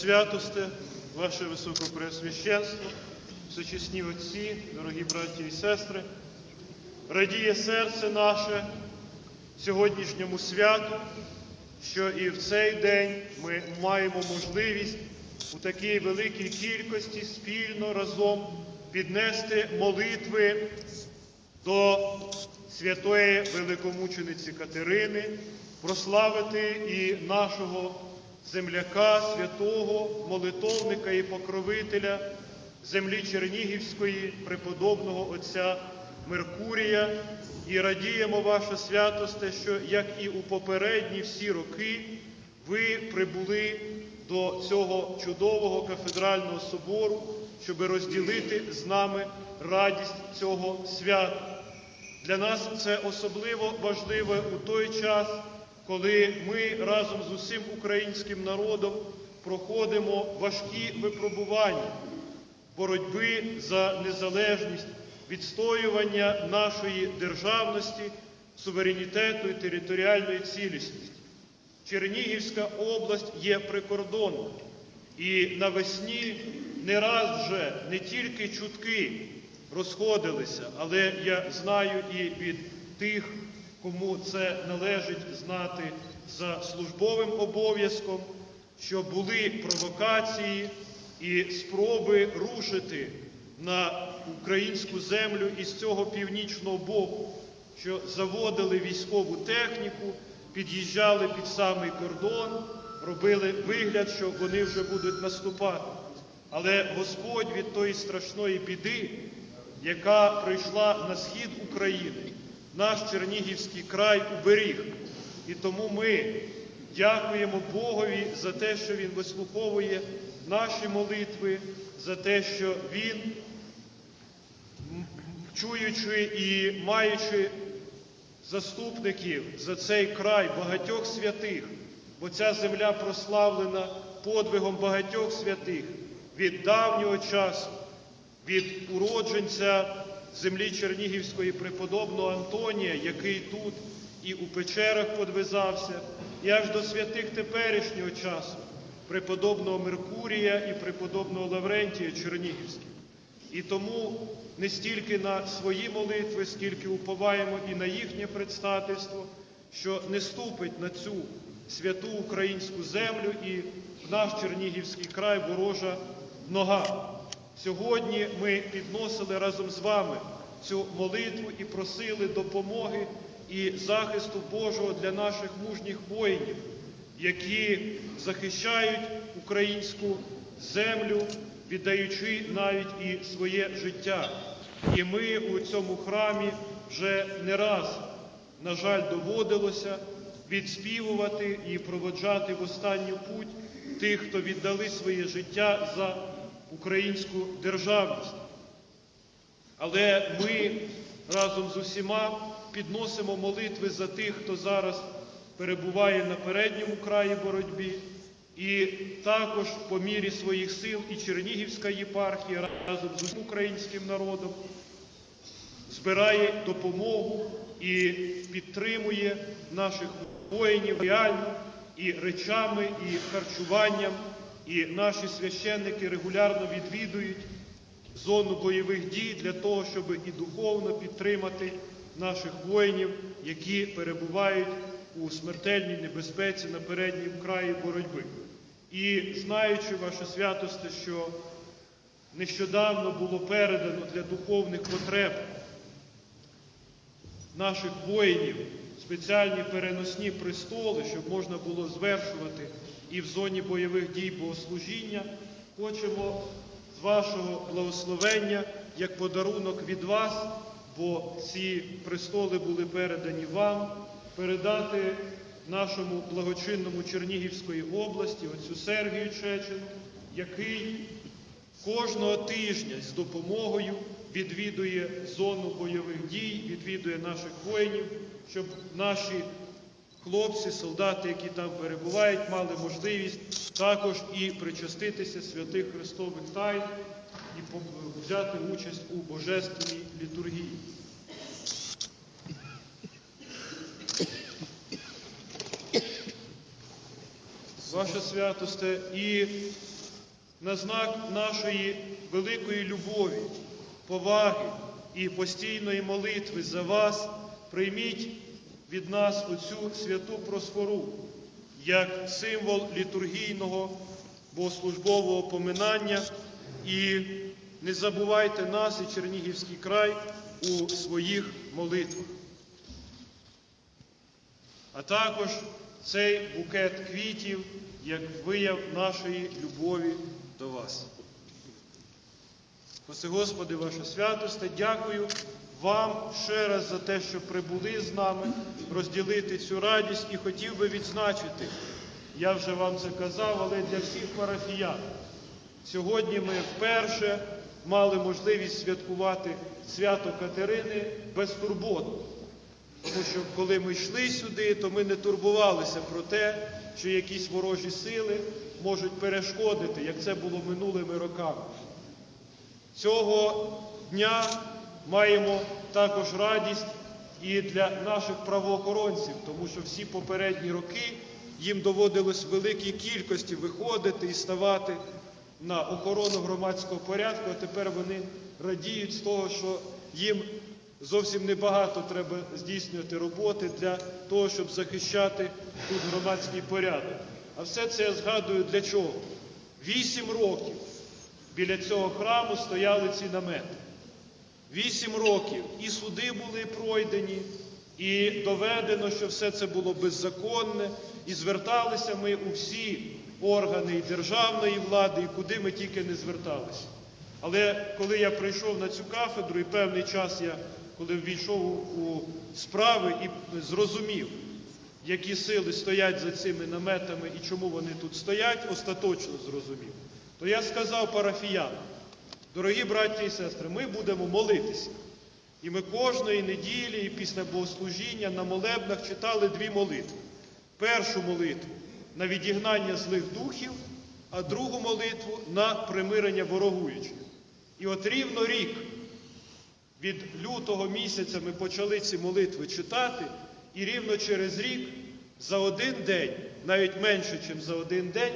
святосте, ваше високопреосвященство, всечесні отці, дорогі браті і сестри, радіє серце наше сьогоднішньому святу, що і в цей день ми маємо можливість у такій великій кількості спільно разом піднести молитви до святої великомучениці Катерини, прославити і нашого земляка, святого молитовника і покровителя землі Чернігівської, преподобного отця Меркурія. І радіємо ваше святосте, що як і у попередні всі роки ви прибули до цього чудового кафедрального собору, щоб розділити з нами радість цього свята. Для нас це особливо важливо у той час, коли ми разом з усім українським народом проходимо важкі випробування боротьби за незалежність, відстоювання нашої державності, суверенітету і територіальної цілісності. Чернігівська область є прикордонна. І навесні не раз вже не тільки чутки розходилися, але я знаю і від тих, кому це належить знати за службовим обов'язком, що були провокації і спроби рушити на українську землю із цього північного боку, що заводили військову техніку, під'їжджали під самий кордон, робили вигляд, що вони вже будуть наступати. Але Господь від тої страшної біди, яка прийшла на схід України, наш Чернігівський край уберіг. І тому ми дякуємо Богові за те, що Він вислуховує наші молитви, за те, що Він, чуючи і маючи заступників за цей край багатьох святих, бо ця земля прославлена подвигом багатьох святих від давнього часу, від уродженця землі Чернігівської преподобного Антонія, який тут і у печерах подвизався, і аж до святих теперішнього часу, преподобного Меркурія і преподобного Лаврентія Чернігівських. І тому не стільки на свої молитви, скільки уповаємо і на їхнє предстательство, що не ступить на цю святу українську землю і в наш Чернігівський край ворожа нога. Сьогодні ми підносили разом з вами цю молитву і просили допомоги і захисту Божого для наших мужніх воїнів, які захищають українську землю, віддаючи навіть і своє життя. І ми у цьому храмі вже не раз, на жаль, доводилося відспівувати і проводжати в останню путь тих, хто віддали своє життя за українську державність. Але ми разом з усіма підносимо молитви за тих, хто зараз перебуває на передньому краї боротьбі, і також по мірі своїх сил і Чернігівська єпархія разом з українським народом збирає допомогу і підтримує наших воїнів реально і речами, і харчуванням. І наші священники регулярно відвідують зону бойових дій для того, щоб і духовно підтримати наших воїнів, які перебувають у смертельній небезпеці на переднім краї боротьби. І знаючи ваше святосте, що нещодавно було передано для духовних потреб наших воїнів спеціальні переносні престоли, щоб можна було звершувати і в зоні бойових дій богослужіння, хочемо з вашого благословення, як подарунок від вас, бо ці престоли були передані вам, передати нашому благочинному Чернігівської області, отцю Сергію Чечену, який кожного тижня з допомогою відвідує зону бойових дій, відвідує наших воїнів, щоб наші хлопці, солдати, які там перебувають, мали можливість також і причаститися святих Христових тайн і взяти участь у божественній літургії. З ваше святосте, і на знак нашої великої любові, поваги і постійної молитви за вас прийміть від нас оцю святу просфору як символ літургійного богослужбового поминання. І не забувайте нас і Чернігівський край у своїх молитвах. А також цей букет квітів як вияв нашої любові до вас. Спаси Господи, ваше святосте, дякую вам ще раз за те, що прибули з нами, розділити цю радість і хотів би відзначити, я вже вам це казав, але для всіх парафіян. Сьогодні ми вперше мали можливість святкувати свято Катерини безтурботно. Тому що коли ми йшли сюди, то ми не турбувалися про те, що якісь ворожі сили можуть перешкодити, як це було минулими роками. Цього дня маємо також радість і для наших правоохоронців, тому що всі попередні роки їм доводилось в великій кількості виходити і ставати на охорону громадського порядку, а тепер вони радіють з того, що їм зовсім небагато треба здійснювати роботи для того, щоб захищати тут громадський порядок. А все це я згадую для чого? Вісім років біля цього храму стояли ці намети. Вісім років і суди були пройдені, і доведено, що все це було беззаконне, і зверталися ми у всі органи і державної влади, і куди ми тільки не зверталися. Але коли я прийшов на цю кафедру, і певний час я, коли ввійшов у справи і зрозумів, які сили стоять за цими наметами і чому вони тут стоять, остаточно зрозумів, то я сказав парафіянам, дорогі браті і сестри, ми будемо молитися. І ми кожної неділі після богослужіння на молебнах читали дві молитви. Першу молитву на відігнання злих духів, а другу молитву на примирення ворогуючих. І от рівно рік від лютого місяця ми почали ці молитви читати, і рівно через рік за один день, навіть менше, ніж за один день,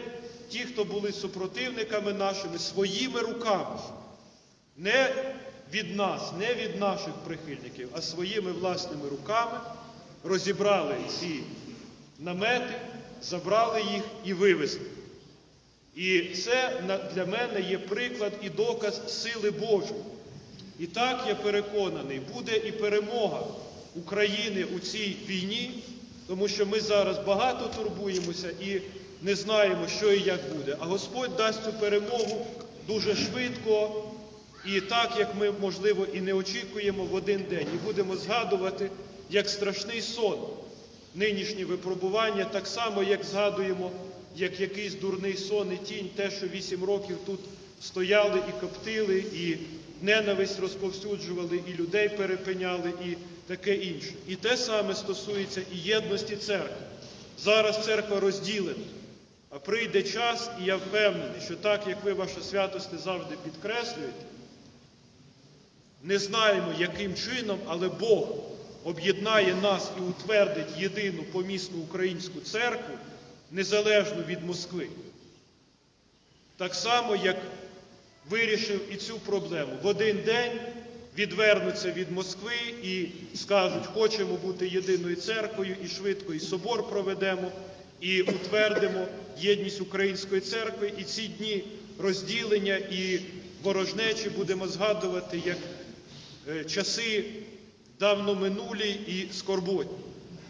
ті, хто були супротивниками нашими, своїми руками, не від нас, не від наших прихильників, а своїми власними руками розібрали ці намети, забрали їх і вивезли. І це для мене є приклад і доказ сили Божої. І так я переконаний, буде і перемога України у цій війні, тому що ми зараз багато турбуємося і не знаємо, що і як буде. А Господь дасть цю перемогу дуже швидко і так, як ми, можливо, і не очікуємо в один день. І будемо згадувати як страшний сон нинішні випробування, так само, як згадуємо, як якийсь дурний сон і тінь, те, що вісім років тут стояли і коптили, і ненависть розповсюджували, і людей перепиняли, і таке інше. І те саме стосується і єдності церкви. Зараз церква розділена. А прийде час, і я впевнений, що так, як ви ваше святости завжди підкреслюєте, не знаємо, яким чином, але Бог об'єднає нас і утвердить єдину помісну українську церкву незалежно від Москви. Так само, як вирішив і цю проблему. В один день відвернуться від Москви і скажуть, хочемо бути єдиною церквою, і швидко і собор проведемо, і утвердимо єдність української церкви. І ці дні розділення і ворожнечі будемо згадувати як часи давно минулі і скорботні.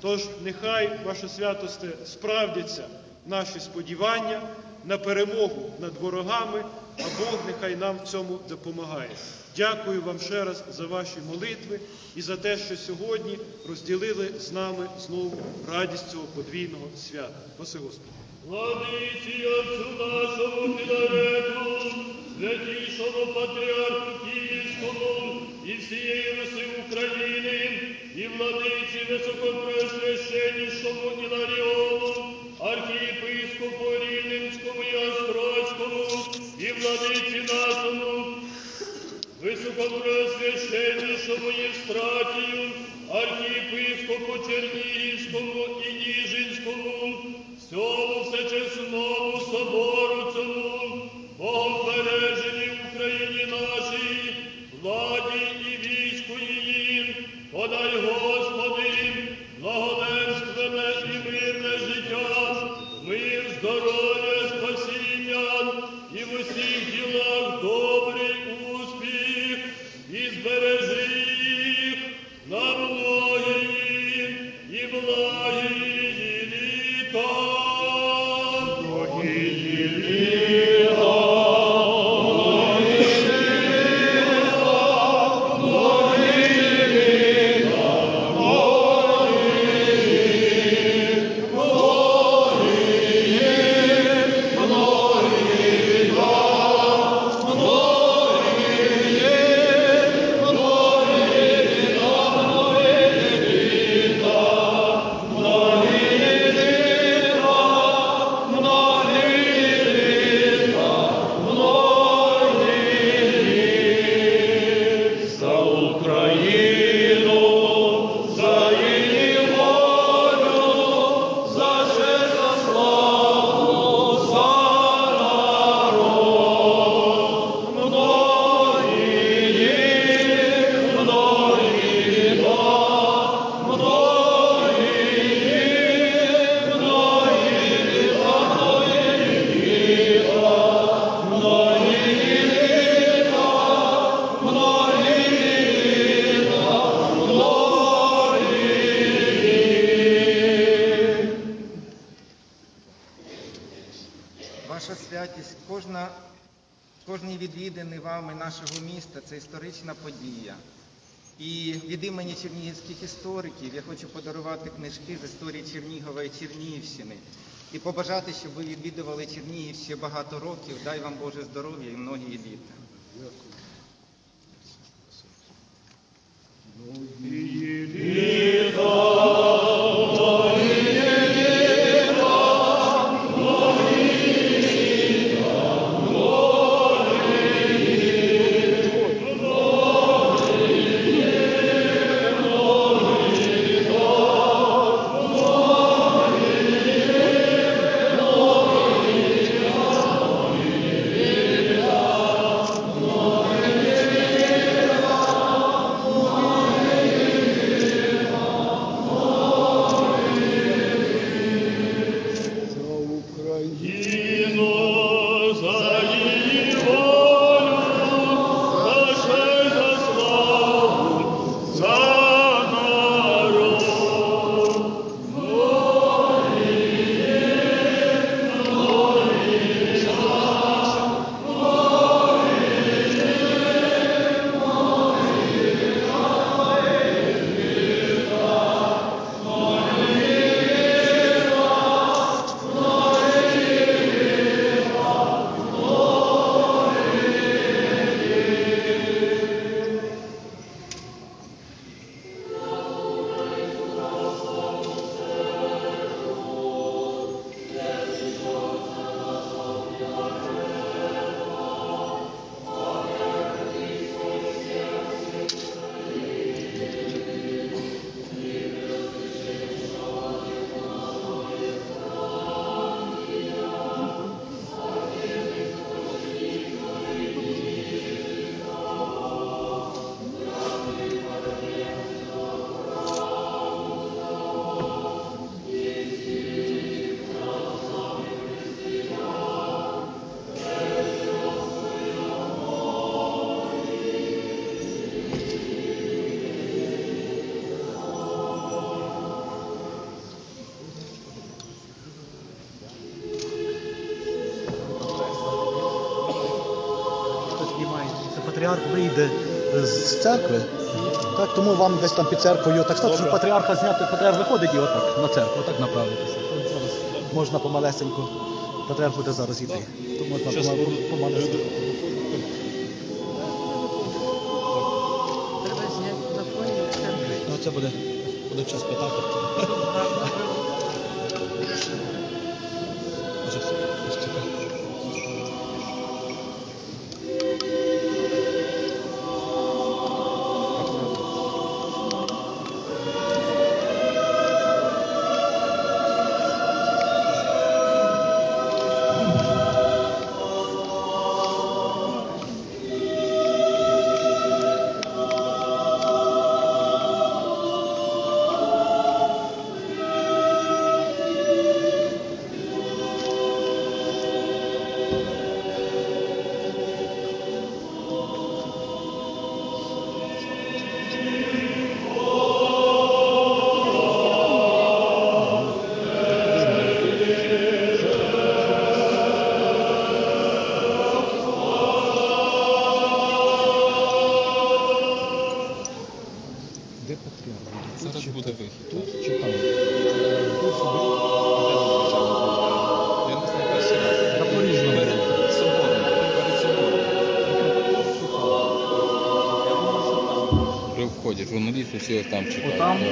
Тож нехай ваше святосте справдяться наші сподівання на перемогу над ворогами, а Бог нехай нам в цьому допомагає. Дякую вам ще раз за ваші молитви і за те, що сьогодні розділили з нами знову радість цього подвійного свята. Спаси Господи. Владиці Отцю нашому святішому патріарху і всієї Руси України, і владиці високопреосвященнішому Іларіону, архієпископу Рівненському і Острозькому, і владиці нашому, високопреосвященнішому Євстратію, архієпископу Чернігівському і Ніжинському, цьому всечесному собору цьому, Богобереженій Україні нашій, владі Ваша святість, кожна, кожний відвіданий вами нашого міста це історична подія. І від імені чернігівських істориків я хочу подарувати книжки з історії Чернігова і Чернігівщини і побажати, щоб ви відвідували Чернігів ще багато років. Дай вам Боже здоров'я і многі літа. Україну, вийде з церкви. Так, тому вам десь там під церквою. Так стати, щоб патріарха зняти, патріарх виходить і отак на церкву, отак направитися. От зараз можна помалесенько. Патріарх буде зараз йти. То можна помал- помалесенько. Ну це буде, буде час питати. Щас там чекають. Отам?